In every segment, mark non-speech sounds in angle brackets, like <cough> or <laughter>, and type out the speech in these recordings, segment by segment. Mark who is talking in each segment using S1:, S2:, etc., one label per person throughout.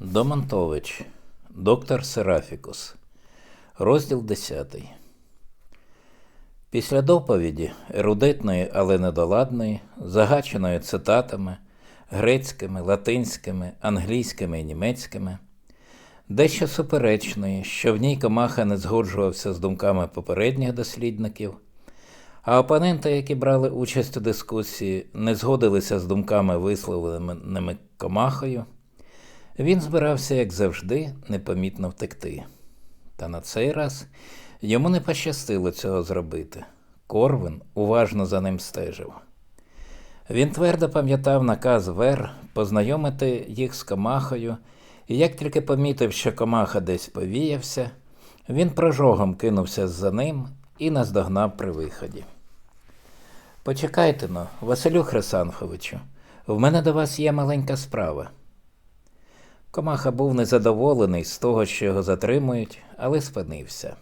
S1: Домонтович, доктор Серафікус, розділ 10. Після доповіді, ерудитної, але недоладної, загаченої цитатами, грецькими, латинськими, англійськими і німецькими, дещо суперечної, що в ній Комаха не згоджувався з думками попередніх дослідників, а опоненти, які брали участь у дискусії, не згодилися з думками, висловленими Комахою. Він збирався, як завжди, непомітно втекти. Та на цей раз йому не пощастило цього зробити. Корвин уважно за ним стежив. Він твердо пам'ятав наказ Вер познайомити їх з комахою, і як тільки помітив, що комаха десь повіявся, він прожогом кинувся за ним і наздогнав при виході. Почекайте но, Василю Хрисанфовичу, в мене до вас є маленька справа. Комаха був незадоволений з того, що його затримують, але спинився.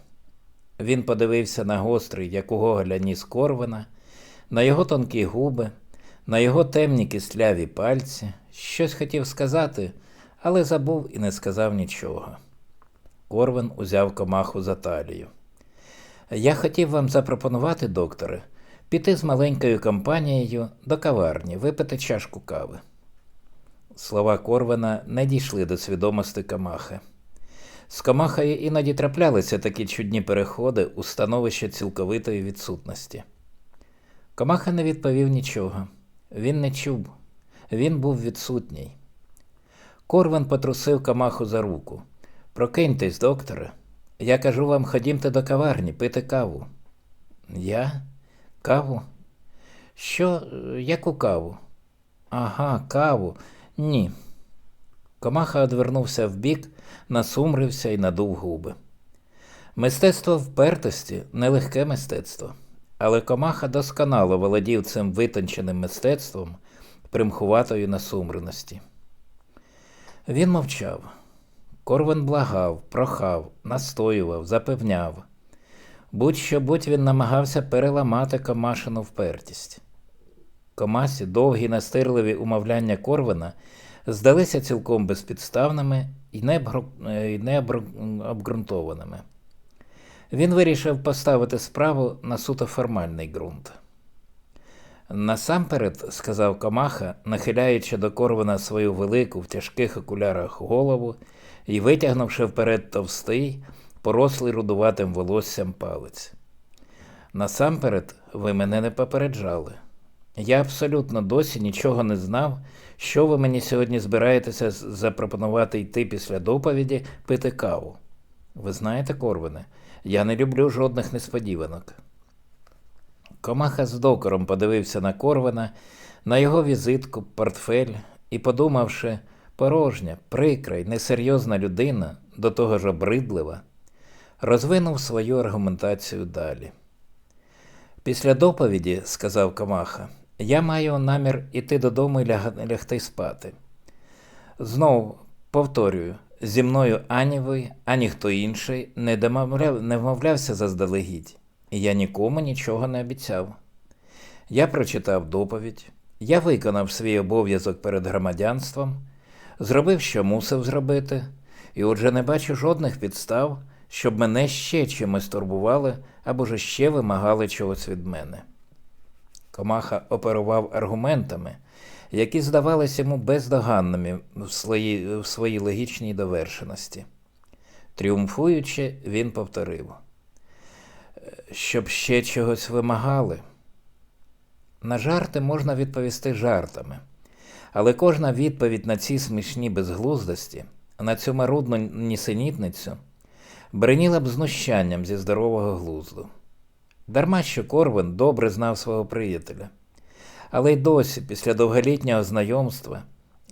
S1: Він подивився на гострий, як у Гоголя, ніс Корвина, на його тонкі губи, на його темні кисляві пальці, щось хотів сказати, але забув і не сказав нічого. Корвин узяв комаху за талію. Я хотів вам запропонувати, докторе, піти з маленькою компанією до каварні, випити чашку кави. Слова Корвана не дійшли до свідомості Камахи. З Камахою іноді траплялися такі чудні переходи у становище цілковитої відсутності. Камаха не відповів нічого. Він не чув, він був відсутній. Корван потрусив Камаху за руку. Прокиньтесь, докторе. Я кажу вам, ходімте до каварні пити каву. Я? Каву? Що, яку каву? Ага, каву. Ні. Комаха одвернувся вбік, насумрився і надув губи. Мистецтво впертості нелегке мистецтво, але комаха досконало володів цим витонченим мистецтвом примхуватої насумреності. Він мовчав. Корвин благав, прохав, настоював, запевняв. Будь-що будь він намагався переламати комашину впертість. Комасі довгі настирливі умовляння Корвина здалися цілком безпідставними і необґрунтованими. Він вирішив поставити справу на суто формальний ґрунт. Насамперед, сказав Комаха, нахиляючи до Корвина свою велику в тяжких окулярах голову і витягнувши вперед товстий, порослий рудуватим волоссям палець. Насамперед, ви мене не попереджали. Я абсолютно досі нічого не знав, що ви мені сьогодні збираєтеся запропонувати йти після доповіді пити каву. Ви знаєте, Корвине, я не люблю жодних несподіванок. Комаха з докором подивився на Корвина, на його візитку, портфель і, подумавши, порожня, прикра й несерйозна людина, до того ж обридлива, розвинув свою аргументацію далі. Після доповіді, сказав Комаха, я маю намір іти додому і ляг... лягти спати. Знову повторюю, зі мною ані ви, ані хто інший не, домовляв... не вмовлявся заздалегідь, і я нікому нічого не обіцяв. Я прочитав доповідь, я виконав свій обов'язок перед громадянством, зробив, що мусив зробити, і отже не бачу жодних підстав, щоб мене ще чимось турбували або ж ще вимагали чогось від мене. Комаха оперував аргументами, які здавалися йому бездоганними в своїй, в своїй логічній довершеності. Тріумфуючи, він повторив, щоб ще чогось вимагали. На жарти можна відповісти жартами, але кожна відповідь на ці смішні безглуздості, на цю марудну нісенітницю, бреніла б знущанням зі здорового глузду. Дарма що Корвин добре знав свого приятеля. Але й досі, після довголітнього знайомства,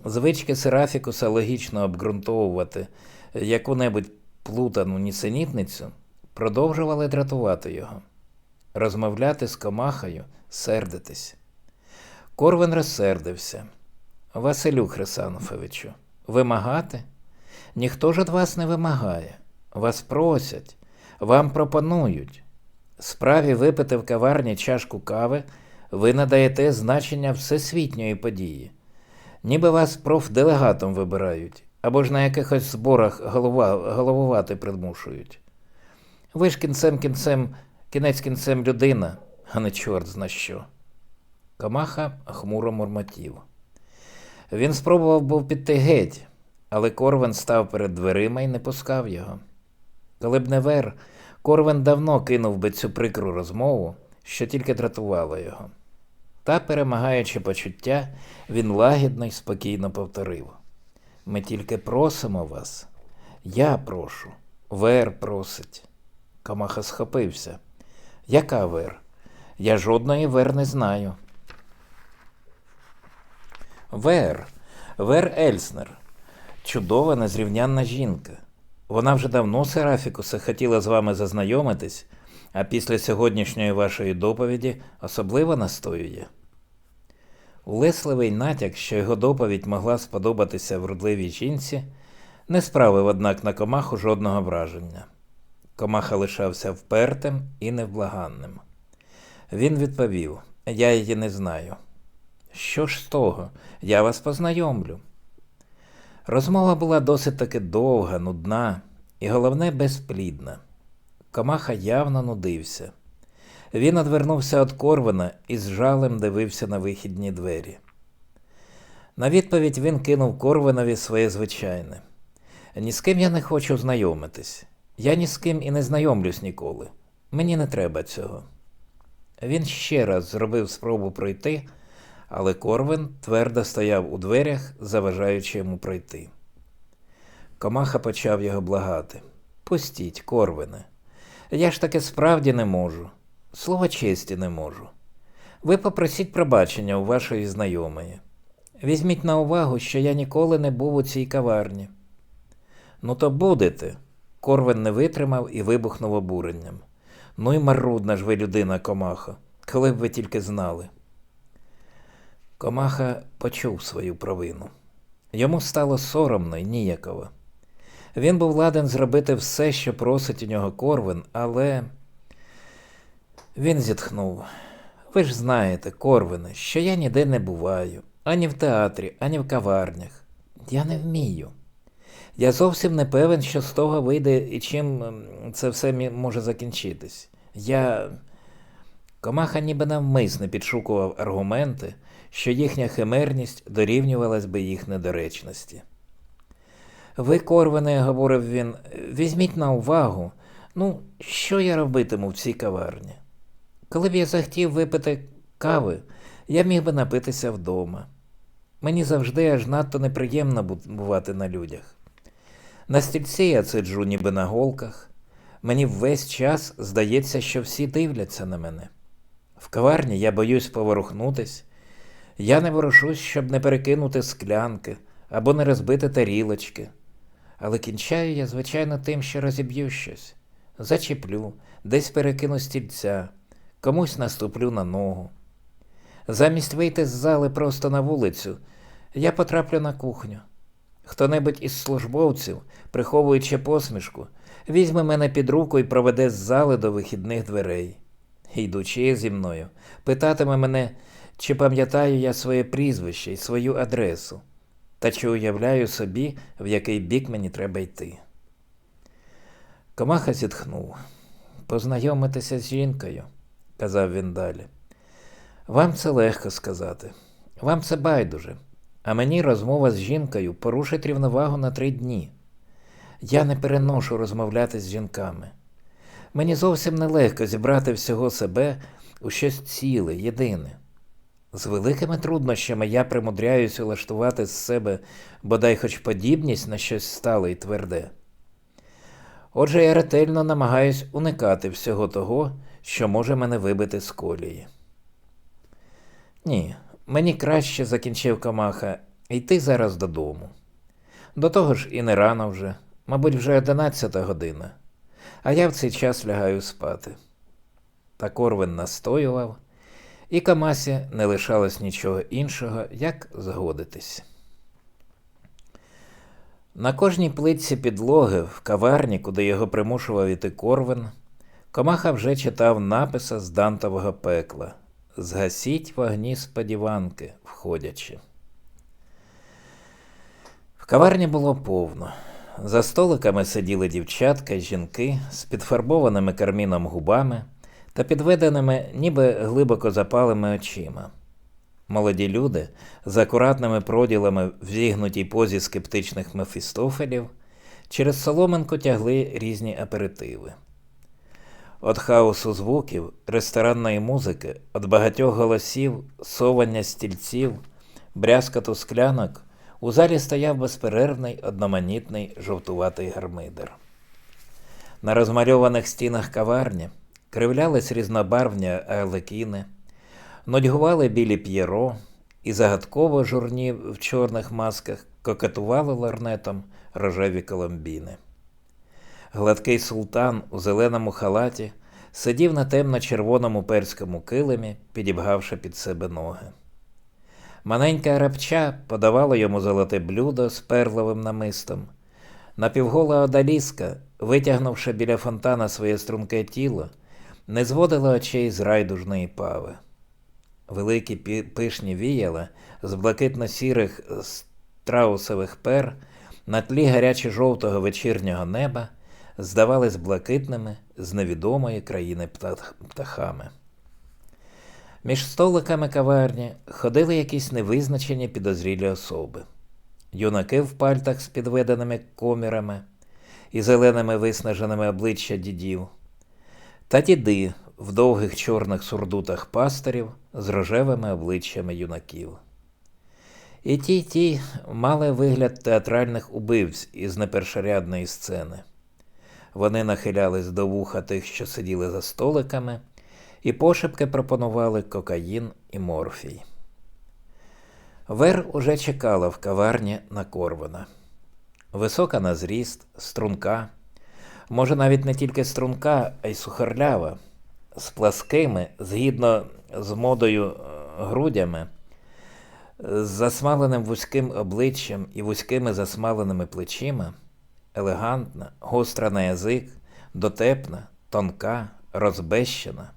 S1: звички Серафікуса логічно обґрунтовувати яку-небудь плутану нісенітницю продовжували дратувати його, розмовляти з комахою, сердитись. Корвин розсердився. Василю Хрисанофовичу, вимагати? Ніхто ж від вас не вимагає. Вас просять, вам пропонують. Справі випити в каварні чашку кави ви надаєте значення всесвітньої події, ніби вас профделегатом вибирають, або ж на якихось зборах голова, головувати примушують. Ви ж кінцем кінцем, кінець кінцем людина, а не чорт зна що. Камаха хмуро мурмотів. Він спробував був піти геть, але Корвен став перед дверима і не пускав його. Коли б не вер, Корвен давно кинув би цю прикру розмову, що тільки дратувала його. Та, перемагаючи почуття, він лагідно й спокійно повторив: Ми тільки просимо вас. Я прошу. Вер просить. Камаха схопився. Яка вер? Я жодної вер не знаю. Вер, Вер Ельснер. Чудова незрівнянна жінка. Вона вже давно, Серафікусе, хотіла з вами зазнайомитись, а після сьогоднішньої вашої доповіді особливо настоює. Улесливий натяк, що його доповідь могла сподобатися вродливій жінці, не справив, однак, на комаху жодного враження. Комаха лишався впертим і невблаганним. Він відповів: Я її не знаю. Що ж з того? Я вас познайомлю. Розмова була досить таки довга, нудна і, головне, безплідна. Комаха явно нудився. Він одвернувся від Корвана і з жалем дивився на вихідні двері. На відповідь він кинув Корванові своє звичайне. Ні з ким я не хочу знайомитись. Я ні з ким і не знайомлюсь ніколи. Мені не треба цього. Він ще раз зробив спробу пройти, але Корвин твердо стояв у дверях, заважаючи йому пройти. Комаха почав його благати. Пустіть, Корвине. Я ж таки справді не можу. Слова честі не можу. Ви попросіть пробачення у вашої знайомої. Візьміть на увагу, що я ніколи не був у цій каварні. Ну, то будете. Корвин не витримав і вибухнув обуренням. Ну і марудна ж ви людина, комаха, коли б ви тільки знали. Комаха почув свою провину. Йому стало соромно й ніяково. Він був ладен зробити все, що просить у нього Корвин, але він зітхнув. Ви ж знаєте, Корвине, що я ніде не буваю, ані в театрі, ані в каварнях. Я не вмію. Я зовсім не певен, що з того вийде і чим ем, це все може закінчитись. Я. Комаха ніби навмисне підшукував аргументи, що їхня химерність дорівнювалась би їх недоречності. Ви, Корвине, говорив він, візьміть на увагу, ну, що я робитиму в цій каварні. Коли б я захотів випити кави, я міг би напитися вдома. Мені завжди аж надто неприємно бувати на людях. На стільці я сиджу ніби на голках. Мені весь час здається, що всі дивляться на мене. В каварні я боюсь поворухнутись. Я не ворушусь, щоб не перекинути склянки або не розбити тарілочки. Але кінчаю я, звичайно, тим, що розіб'ю щось. Зачіплю, десь перекину стільця, комусь наступлю на ногу. Замість вийти з зали просто на вулицю, я потраплю на кухню. Хто-небудь із службовців, приховуючи посмішку, візьме мене під руку і проведе з зали до вихідних дверей. Йдучи зі мною, питатиме мене, чи пам'ятаю я своє прізвище і свою адресу, та чи уявляю собі, в який бік мені треба йти. Комаха зітхнув. Познайомитися з жінкою, казав він далі. Вам це легко сказати. Вам це байдуже. А мені розмова з жінкою порушить рівновагу на три дні. Я не переношу розмовляти з жінками. Мені зовсім нелегко зібрати всього себе у щось ціле, єдине. З великими труднощами я примудряюсь улаштувати з себе бодай хоч подібність на щось стале і тверде. Отже, я ретельно намагаюсь уникати всього того, що може мене вибити з колії. Ні, мені краще закінчив Камаха йти зараз додому. До того ж і не рано вже, мабуть, вже одинадцята година, а я в цей час лягаю спати. Та Корвин настоював, і Камасі не лишалось нічого іншого, як згодитись. На кожній плитці підлоги в каварні, куди його примушував іти Корвин, Комаха вже читав написа з Дантового пекла Згасіть вогні сподіванки, входячи. В каварні було повно. За столиками сиділи дівчатка й жінки з підфарбованими карміном губами та підведеними, ніби глибоко запалими очима. Молоді люди з акуратними проділами в зігнутій позі скептичних мефістофелів через соломинку тягли різні аперитиви. От хаосу звуків, ресторанної музики, від багатьох голосів, совання стільців, брязкоту склянок у залі стояв безперервний одноманітний жовтуватий гармидер. На розмальованих стінах каварні кривлялись різнобарвні арлекіни, нудьгували білі п'єро і загадково журні в чорних масках кокетували ларнетом рожеві коломбіни. Гладкий султан у зеленому халаті сидів на темно-червоному перському килимі, підібгавши під себе ноги. Маленька арабча подавала йому золоте блюдо з перловим намистом. Напівгола одаліска, витягнувши біля фонтана своє струнке тіло, не зводила очей з райдужної пави. Великі пишні віяла з блакитно-сірих страусових пер на тлі гаряче-жовтого вечірнього неба здавались блакитними з невідомої країни птах- птахами. Між столиками каварні ходили якісь невизначені підозрілі особи. Юнаки в пальтах з підведеними комірами і зеленими виснаженими обличчя дідів, та діди в довгих чорних сурдутах пастирів з рожевими обличчями юнаків. І ті, ті мали вигляд театральних убивць із непершорядної сцени. Вони нахилялись до вуха тих, що сиділи за столиками, і пошепки пропонували кокаїн і морфій. Вер уже чекала в каварні на Корвана. Висока на зріст, струнка, може навіть не тільки струнка, а й сухарлява, з пласкими, згідно з модою е, грудями, з засмаленим вузьким обличчям і вузькими засмаленими плечима, елегантна, гостра на язик, дотепна, тонка, розбещена.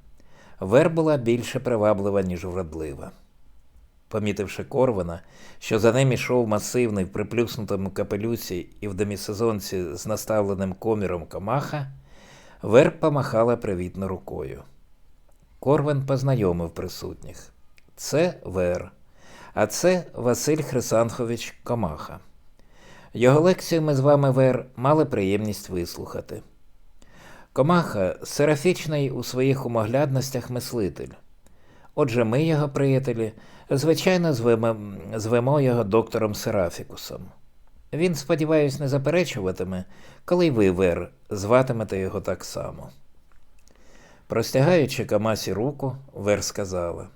S1: Вер була більше приваблива, ніж вродлива. Помітивши Корвана, що за ним ішов масивний в приплюснутому капелюсі і в демісезонці з наставленим коміром комаха, Вер помахала привітно рукою. Корван познайомив присутніх. Це Вер, а це Василь Хрисанхович Комаха. Його лекцію ми з вами, Вер, мали приємність вислухати. Комаха серафічний у своїх умоглядностях мислитель. Отже, ми, його приятелі, звичайно, звемо, звемо його доктором Серафікусом. Він, сподіваюсь, не заперечуватиме, коли й ви, Вер, зватимете його так само. Простягаючи Камасі руку, Вер сказала: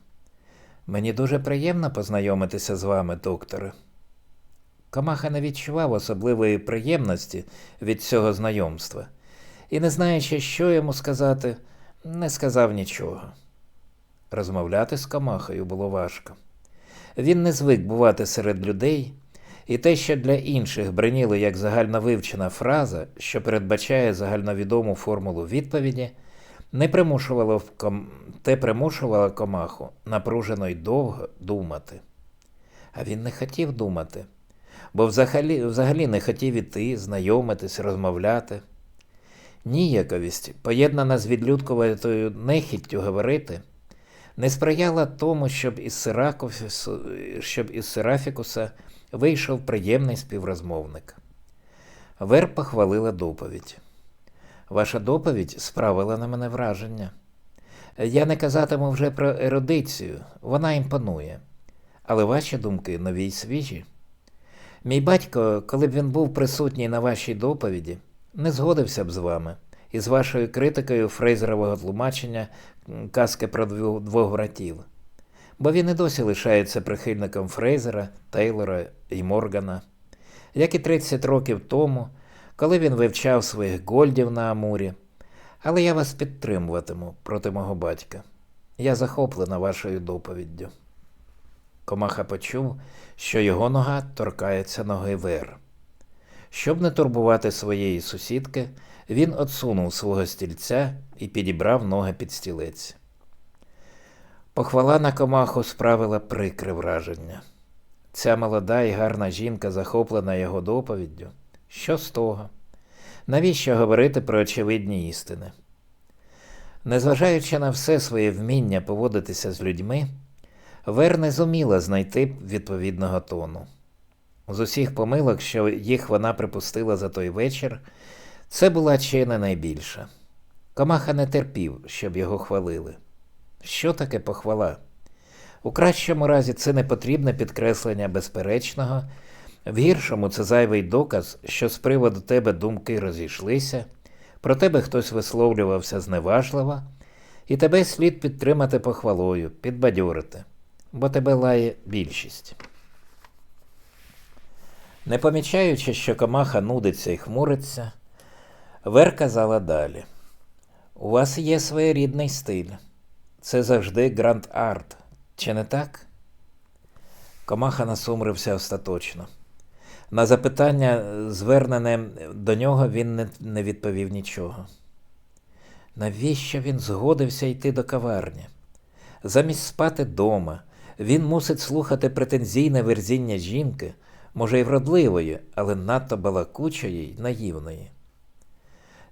S1: Мені дуже приємно познайомитися з вами, докторе. Камаха не відчував особливої приємності від цього знайомства, і, не знаючи, що йому сказати, не сказав нічого. Розмовляти з Камахою було важко. Він не звик бувати серед людей, і те, що для інших бриніло як загальновивчена фраза, що передбачає загальновідому формулу відповіді, не примушувало ком... те примушувало комаху напружено й довго думати. А він не хотів думати, бо взагалі, взагалі не хотів іти, знайомитись, розмовляти. Ніяковість, поєднана з відлюдкуватою нехіттю говорити, не сприяла тому, щоб із, Сиракусу, щоб із Серафікуса вийшов приємний співрозмовник. Вер похвалила доповідь. Ваша доповідь справила на мене враження. Я не казатиму вже про ерудицію, вона імпонує. Але ваші думки нові й свіжі. Мій батько, коли б він був присутній на вашій доповіді, не згодився б з вами і з вашою критикою фрейзерового тлумачення казки про двох братів. Бо він і досі лишається прихильником Фрейзера, Тейлора і Моргана, як і 30 років тому, коли він вивчав своїх гольдів на Амурі. Але я вас підтримуватиму проти мого батька. Я захоплена вашою доповіддю. Комаха почув, що його нога торкається ноги Вер. Щоб не турбувати своєї сусідки, він отсунув свого стільця і підібрав ноги під стілець. Похвала на комаху справила прикре враження. Ця молода і гарна жінка захоплена його доповіддю. Що з того? Навіщо говорити про очевидні істини? Незважаючи на все своє вміння поводитися з людьми, Вер не зуміла знайти відповідного тону. З усіх помилок, що їх вона припустила за той вечір, це була чи не найбільша. Комаха не терпів, щоб його хвалили. Що таке похвала? У кращому разі це непотрібне підкреслення безперечного, в гіршому це зайвий доказ, що з приводу тебе думки розійшлися, про тебе хтось висловлювався зневажливо, і тебе слід підтримати похвалою, підбадьорити, бо тебе лає більшість. Не помічаючи, що комаха нудиться і хмуриться, Вер казала далі. У вас є своєрідний стиль. Це завжди гранд арт, чи не так? Комаха насумрився остаточно. На запитання, звернене до нього, він не, відповів нічого. Навіщо він згодився йти до каварні? Замість спати дома, він мусить слухати претензійне верзіння жінки, може, й вродливої, але надто балакучої й наївної.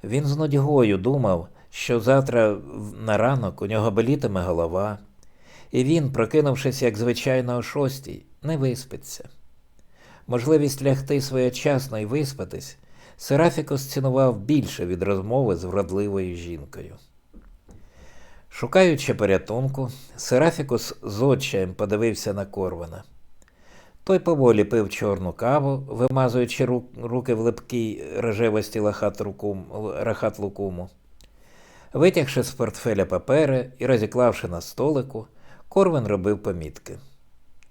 S1: Він з нудьгою думав, що завтра на ранок у нього болітиме голова, і він, прокинувшись, як звичайно, о шостій, не виспиться. Можливість лягти своєчасно і виспатись Серафікус цінував більше від розмови з вродливою жінкою. Шукаючи порятунку, Серафікус з отчаєм подивився на Корвана. Той поволі пив чорну каву, вимазуючи руки в липкій рожевості рахат лукуму. Витягши з портфеля папери і розіклавши на столику, Корвин робив помітки.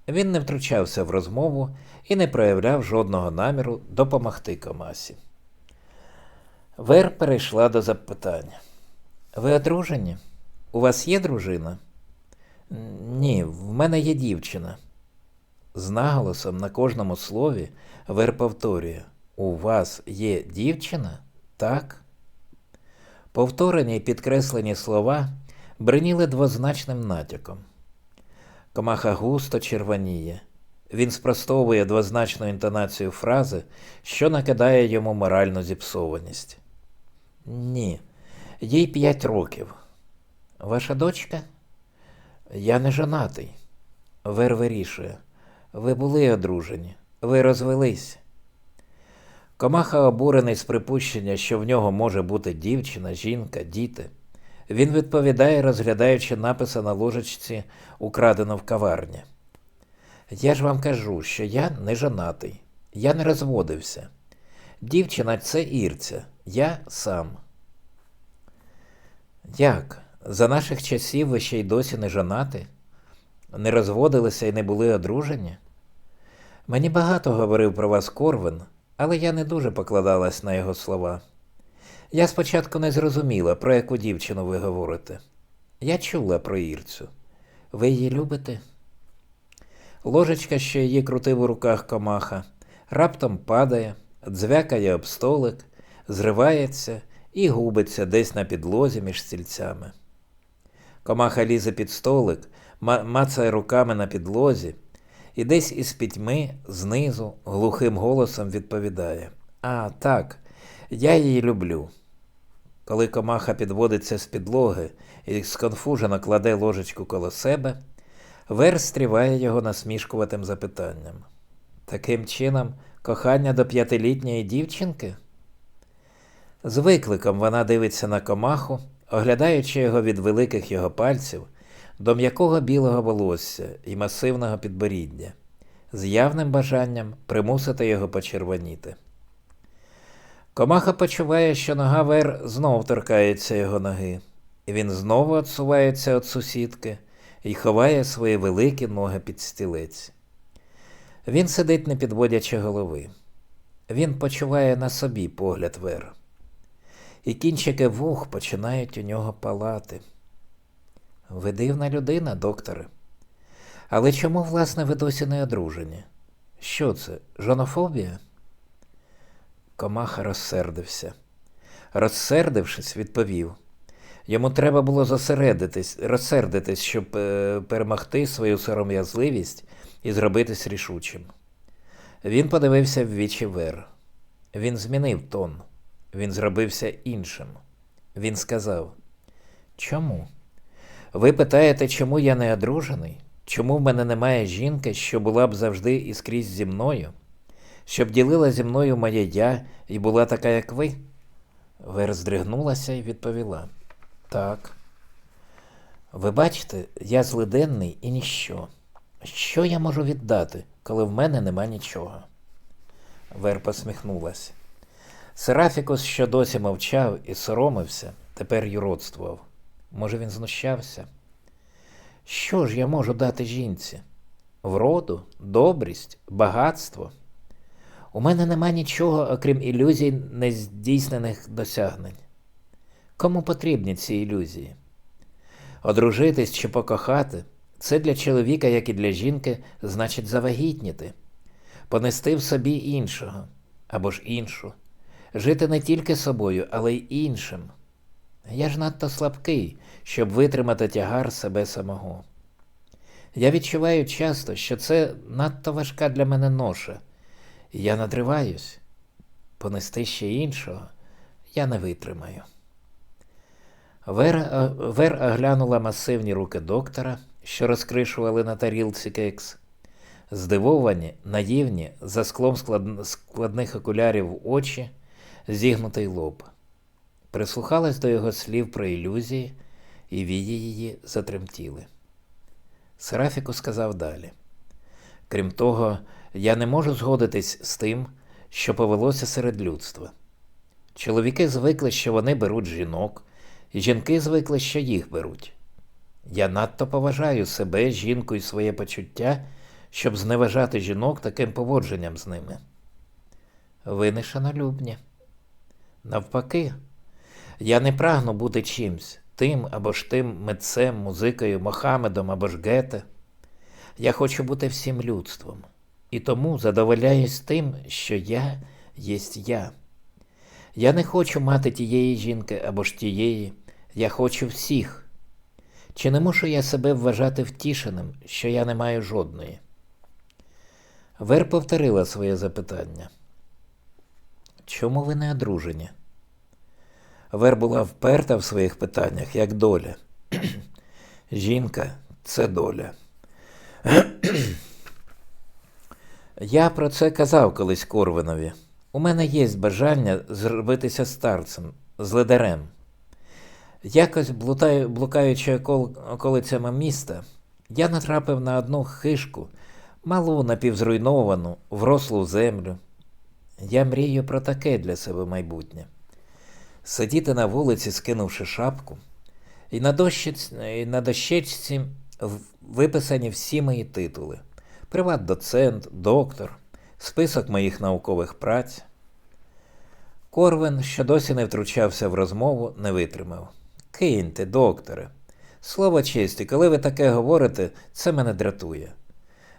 S1: Він не втручався в розмову і не проявляв жодного наміру допомогти Комасі. Вер перейшла до запитання. Ви одружені? У вас є дружина? Ні, в мене є дівчина. З наголосом на кожному слові Вер повторює: У вас є дівчина? Так? Повторені й підкреслені слова бриніли двозначним натяком. Комаха густо червоніє. Він спростовує двозначну інтонацію фрази, що накидає йому моральну зіпсованість. Ні, їй п'ять років. Ваша дочка? Я не жонатий. Вер вирішує. Ви були одружені, ви розвелись. Комаха обурений з припущення, що в нього може бути дівчина, жінка, діти. Він відповідає, розглядаючи написи на ложечці, украдено в каварні. Я ж вам кажу, що я не жонатий, я не розводився. Дівчина це Ірця, я сам. Як? За наших часів ви ще й досі не жонати? Не розводилися і не були одружені? Мені багато говорив про вас Корвин, але я не дуже покладалась на його слова. Я спочатку не зрозуміла, про яку дівчину ви говорите. Я чула про Ірцю. Ви її любите? Ложечка, що її крутив у руках комаха, раптом падає, дзвякає об столик, зривається і губиться десь на підлозі між стільцями. Комаха лізе під столик, мацає руками на підлозі, і десь із пітьми знизу глухим голосом відповідає: А, так, я її люблю. Коли комаха підводиться з підлоги і сконфужено кладе ложечку коло себе, Вер стріває його насмішкуватим запитанням. Таким чином, кохання до п'ятилітньої дівчинки? З викликом вона дивиться на комаху, оглядаючи його від великих його пальців до м'якого білого волосся і масивного підборіддя, з явним бажанням примусити його почервоніти. Комаха почуває, що нога Вер знов торкається його ноги, і він знову отсувається від сусідки і ховає свої великі ноги під стілець. Він сидить, не підводячи голови. Він почуває на собі погляд Вер. І кінчики вух починають у нього палати. Ви дивна людина, докторе. Але чому, власне, ви досі не одружені? Що це? Жонофобія? Комаха розсердився. Розсердившись, відповів. Йому треба було зосередитись, розсердитись, щоб е, перемогти свою сором'язливість і зробитись рішучим. Він подивився в вічі Вер. Він змінив тон. Він зробився іншим. Він сказав: Чому? Ви питаєте, чому я не одружений? Чому в мене немає жінки, що була б завжди і скрізь зі мною? Щоб ділила зі мною моє я і була така, як ви? Вер здригнулася і відповіла: Так. Ви бачите, я злиденний і ніщо. Що я можу віддати, коли в мене нема нічого? Вер посміхнулася. Серафікус, що досі мовчав і соромився, тепер юродствував. Може, він знущався? Що ж я можу дати жінці? Вроду, добрість, багатство. У мене нема нічого, окрім ілюзій нездійснених досягнень. Кому потрібні ці ілюзії? Одружитись чи покохати це для чоловіка, як і для жінки, значить завагітніти, понести в собі іншого або ж іншу, жити не тільки собою, але й іншим. Я ж надто слабкий, щоб витримати тягар себе самого. Я відчуваю часто, що це надто важка для мене ноша, я надриваюсь. Понести ще іншого я не витримаю. Вер, е, Вер оглянула масивні руки доктора, що розкришували на тарілці кекс. Здивовані, наївні, за склом складних окулярів очі, зігнутий лоб. Прислухалась до його слів про ілюзії, і вії її затремтіли. Серафіку сказав далі. Крім того, я не можу згодитись з тим, що повелося серед людства. Чоловіки звикли, що вони беруть жінок, і жінки звикли, що їх беруть. Я надто поважаю себе, жінку і своє почуття, щоб зневажати жінок таким поводженням з ними. Ви не шанолюбні. Навпаки, я не прагну бути чимсь, тим або ж тим митцем, музикою, Мохамедом або ж Гете. Я хочу бути всім людством, і тому задоволяюсь тим, що я єсть я. Я не хочу мати тієї жінки або ж тієї, я хочу всіх. Чи не мушу я себе вважати втішеним, що я не маю жодної? Вер повторила своє запитання. Чому ви не одружені? Вер була вперта в своїх питаннях, як доля. <clears throat> Жінка це доля. <clears throat> Я про це казав колись Корвинові. У мене є бажання зробитися старцем, зледарем. Якось, блутаю, блукаючи окол, околицями міста, я натрапив на одну хишку, малу напівзруйновану, врослу землю. Я мрію про таке для себе майбутнє. Сидіти на вулиці, скинувши шапку, і на, дощиць, і на дощечці виписані всі мої титули: приват-доцент, доктор, список моїх наукових праць. Корвин, що досі не втручався в розмову, не витримав. Киньте, докторе. Слово честі, коли ви таке говорите, це мене дратує.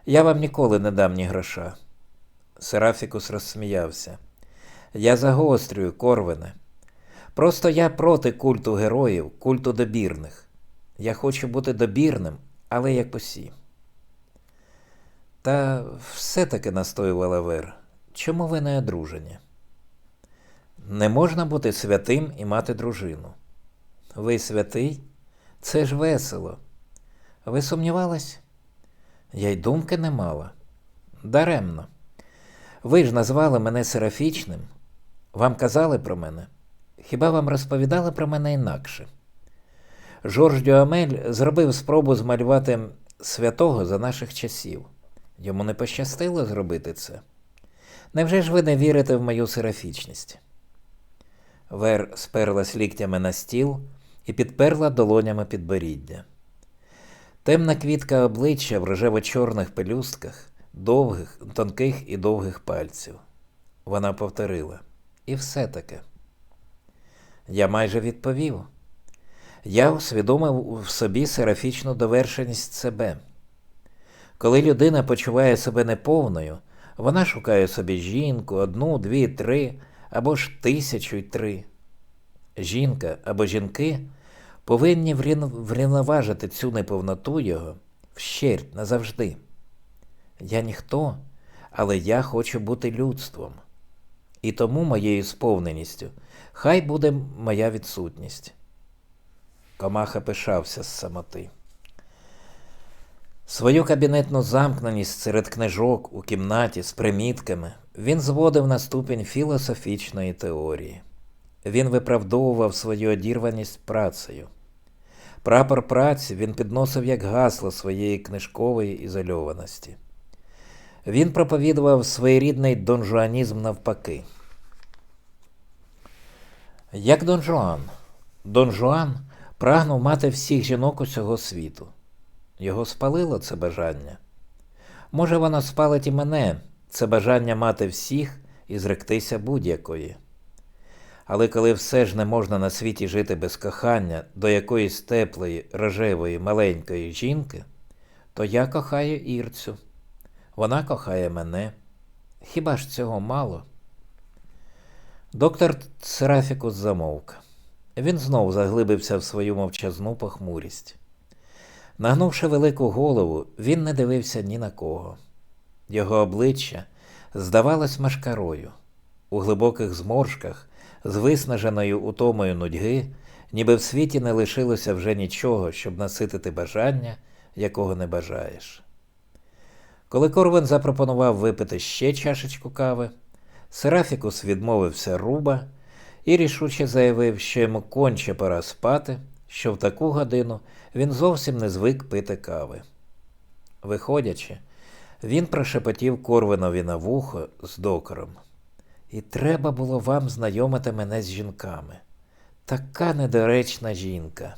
S1: Я вам ніколи не дам ні гроша. Серафікус розсміявся. Я загострюю, Корвине. Просто я проти культу героїв, культу добірних. Я хочу бути добірним, але як усі. Та все-таки настоювала Вер. Чому ви не одружені? Не можна бути святим і мати дружину. Ви святий? Це ж весело. Ви сумнівались? Я й думки не мала. Даремно. Ви ж назвали мене Серафічним. Вам казали про мене? Хіба вам розповідали про мене інакше? Жорж Дюамель зробив спробу змалювати святого за наших часів. Йому не пощастило зробити це. Невже ж ви не вірите в мою серафічність? Вер сперлась ліктями на стіл і підперла долонями підборіддя. Темна квітка обличчя в рожево-чорних пелюстках, довгих, тонких і довгих пальців. Вона повторила. І все таки. Я майже відповів. Я усвідомив в собі серафічну довершеність себе. Коли людина почуває себе неповною, вона шукає собі жінку, одну, дві, три або ж тисячу й три. Жінка або жінки повинні врівноважити цю неповноту його вщерть назавжди. Я ніхто, але я хочу бути людством. І тому моєю сповненістю хай буде моя відсутність. Комаха пишався з самоти. Свою кабінетну замкненість серед книжок у кімнаті з примітками він зводив на ступінь філософічної теорії. Він виправдовував свою одірваність працею. Прапор праці він підносив як гасло своєї книжкової ізольованості. Він проповідував своєрідний донжуанізм навпаки. Як Дон Жуан. Дон Жуан прагнув мати всіх жінок усього світу. Його спалило це бажання. Може, воно спалить і мене, це бажання мати всіх і зректися будь-якої. Але коли все ж не можна на світі жити без кохання до якоїсь теплої, рожевої, маленької жінки, то я кохаю Ірцю. Вона кохає мене. Хіба ж цього мало? Доктор Серафікус замовк. Він знов заглибився в свою мовчазну похмурість. Нагнувши велику голову, він не дивився ні на кого. Його обличчя здавалось машкарою. У глибоких зморшках, з виснаженою утомою нудьги, ніби в світі не лишилося вже нічого, щоб наситити бажання, якого не бажаєш. Коли Корвин запропонував випити ще чашечку кави, Серафікус відмовився руба і рішуче заявив, що йому конче пора спати, що в таку годину він зовсім не звик пити кави. Виходячи, він прошепотів Корвинові на вухо з докором. І треба було вам знайомити мене з жінками. Така недоречна жінка.